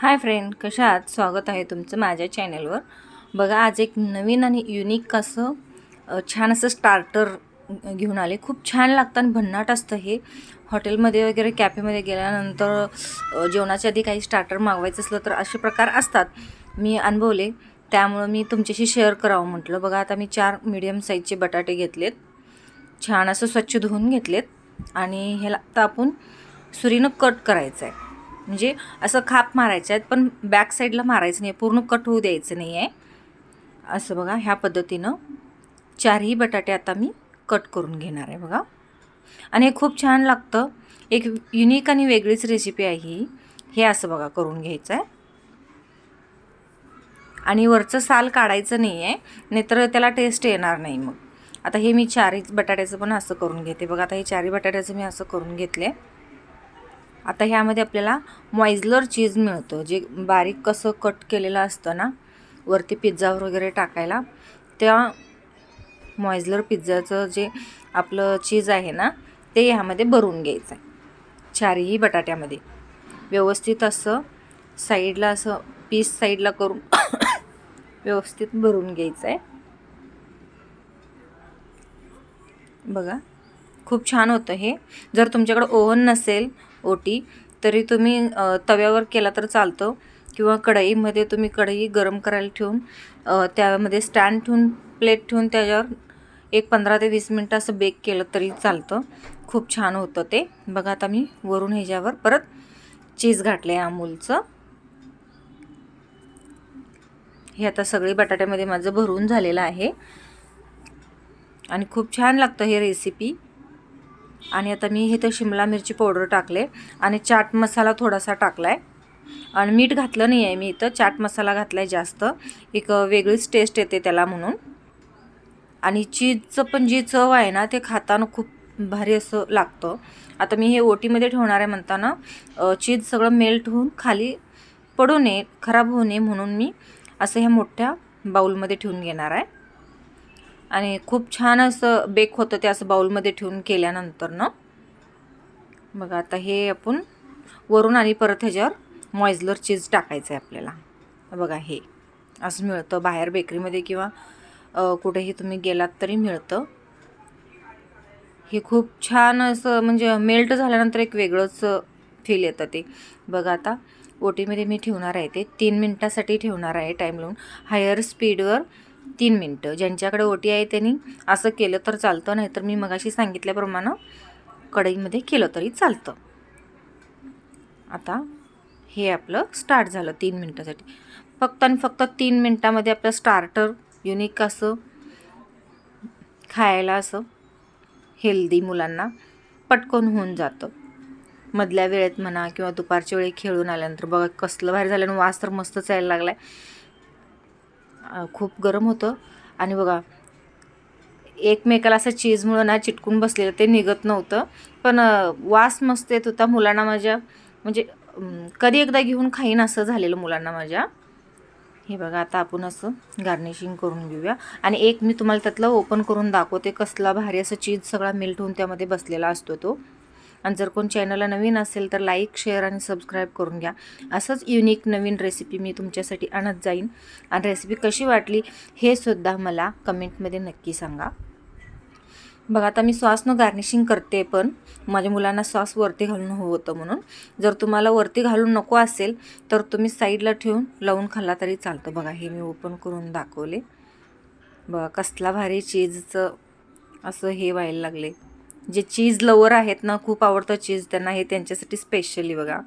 Hi friend कशा आहात? स्वागत आहे तुमचं माझ्या चॅनलवर. बघा आज एक नवीन आणि युनिक असं छान असं स्टार्टर घेऊन आले. खूप छान लागतं आणि भन्नाट असतं हे. हॉटेलमध्ये वगैरे कॅफेमध्ये गेल्यानंतर जेवणाच्या आधी काही स्टार्टर मागवायचं असलं तर असे प्रकार असतात. मी अनुभवले. त्यामुळं मी तुमच्याशी शेअर करावं म्हटलं. बघा आता मी चार मीडियम साईजचे बटाटे घेतलेत. छान असं स्वच्छ धुवून घेतलेत. आणि ह्याला आता आपण सुरीनं कट करायचं आहे म्हणजे असं खाप मारायचं आहे पण बॅक साईडला मारायचं नाही पूर्ण कट होऊ द्यायचं नाही आहे असं बघा ह्या पद्धतीनं चारही बटाटे आता मी कट करून घेणार आहे बघा. आणि हे खूप छान लागतं. एक युनिक आणि वेगळीच रेसिपी आहे ही. हे असं बघा करून घ्यायचं आहे. आणि वरचं साल काढायचं नाही आहे नाहीतर त्याला टेस्ट येणार नाही मग. आता हे मी चारही बटाट्याचं पण असं करून घेते. बघा आता हे चारही बटाट्याचं मी असं करून घेतले आता ह्यामध्ये आपल्याला मॉइझलर चीज मिळतं. जे बारीक कसं कट केलेलं असतं ना वरती पिझ्झावर वगैरे टाकायला त्या मॉइझलर पिझ्झाचं जे आपलं चीज आहे ना ते ह्यामध्ये भरून घ्यायचं आहे. चारही बटाट्यामध्ये. व्यवस्थित असं साईडला असं पीस साईडला करून व्यवस्थित भरून घ्यायचं आहे. बघा. खूप छान होतं हे. जर तुमच्याकडं ओव्हन नसेल ओटी तरी तुम्ही तव्यावर केला तर चालतं किंवा कढईमध्ये तुम्ही कढई गरम करायला ठेवून त्यामध्ये स्टँड ठेवून प्लेट ठेवून त्याच्यावर एक पंधरा ते वीस मिनटं असं बेक केलं तरी चालतं. खूप छान होतं ते. बघा आता मी वरून ह्याच्यावर परत चीज घातलं आहे अमूलचं. हे आता सगळी बटाट्यामध्ये माझं भरून झालेलं आहे. आणि खूप छान लागतं हे रेसिपी आणि आता मी इथं शिमला मिरची पावडर टाकले आणि चाट मसाला थोडासा टाकला आहे आणि मीठ घातलं नाही आहे मी इथं चाट मसाला घातला आहे जास्त. एक वेगळीच टेस्ट येते त्याला म्हणून. आणि चीजचं पण जी चव आहे ना ते खाताना खूप भारी असं लागतं. आता मी हे ओटीमध्ये ठेवणार आहे म्हणताना चीज सगळं मेल्ट होऊन खाली पडू नये खराब होऊ नये म्हणून मी असं ह्या मोठ्या बाऊलमध्ये ठेवून घेणार आहे. आणि खूप छान असं बेक होतं ते असं बाऊलमध्ये ठेवून केल्यानंतर ना. बघा आता हे आपण वरून आणि परत ह्याच्यावर मॉइजलर चीज टाकायचं आहे आपल्याला. बघा हे असं मिळतं बाहेर बेकरीमध्ये किंवा कुठेही तुम्ही गेलात तरी मिळतं. हे खूप छान असं म्हणजे मेल्ट झाल्यानंतर एक वेगळंच फील येतं ते. बघा आता ओटीमध्ये मी ठेवणार आहे ते. तीन मिनटासाठी ठेवणार आहे टाईम लावून. हायर स्पीडवर तीन मिनटं. ज्यांच्याकडे ओटी आहे त्यांनी असं केलं तर चालतं नाहीतर मी मगाशी सांगितल्याप्रमाणे कढईमध्ये केलं तरी चालतं. आता हे आपलं स्टार्ट झालं तीन मिनटासाठी. फक्त आणि फक्त तीन मिनटामध्ये आपलं स्टार्टर युनिक असं खायला असं हेल्दी मुलांना पटकन होऊन जातं. मधल्या वेळेत म्हणा किंवा दुपारच्या वेळी खेळून आल्यानंतर बघा कसलं बाहेर झाल्यानं वास तर मस्तच यायला लागला आहे खूप गरम होतं. आणि बघा एकमेकाला असं चीजमुळं ना चिटकून बसलेलं ते निघत नव्हतं. पण वास मस्त येत होता. मुलांना माझ्या म्हणजे कधी एकदा घेऊन खाईन असं झालेलं मुलांना माझ्या. हे बघा आता आपण असं गार्निशिंग करून घेऊया. आणि एक मी तुम्हाला त्यातलं ओपन करून दाखवते कसला भारी असं चीज सगळा मेल्ट होऊन त्यामध्ये बसलेला असतो तो. आणि जर कोण चॅनलला नवीन असेल तर लाईक शेअर आणि सबस्क्राईब करून घ्या. असंच युनिक नवीन रेसिपी मी तुमच्यासाठी आणत जाईन. आणि रेसिपी कशी वाटली हे सुद्धा मला कमेंटमध्ये नक्की सांगा. बघा आता मी सॉसनं गार्निशिंग करते पण माझ्या मुलांना सॉस वरती घालून हवं होतं म्हणून. जर तुम्हाला वरती घालून नको असेल तर तुम्ही साईडला ठेवून लावून खाल्ला तरी चालतं. बघा हे मी ओपन करून दाखवले. बघा कसला भारी चीजचं असं हे व्हायला लागले. जे चीज लवर आहेत ना खूप आवडतं चीज त्यांना हे त्यांच्यासाठी स्पेशली बघा.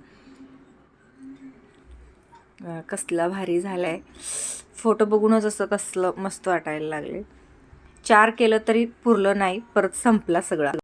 कसला भारी झाला आहे फोटो बघूनच असं कसलं मस्त वाटायला लागले चार केलं तरी पुरलं नाही परत संपला सगळा.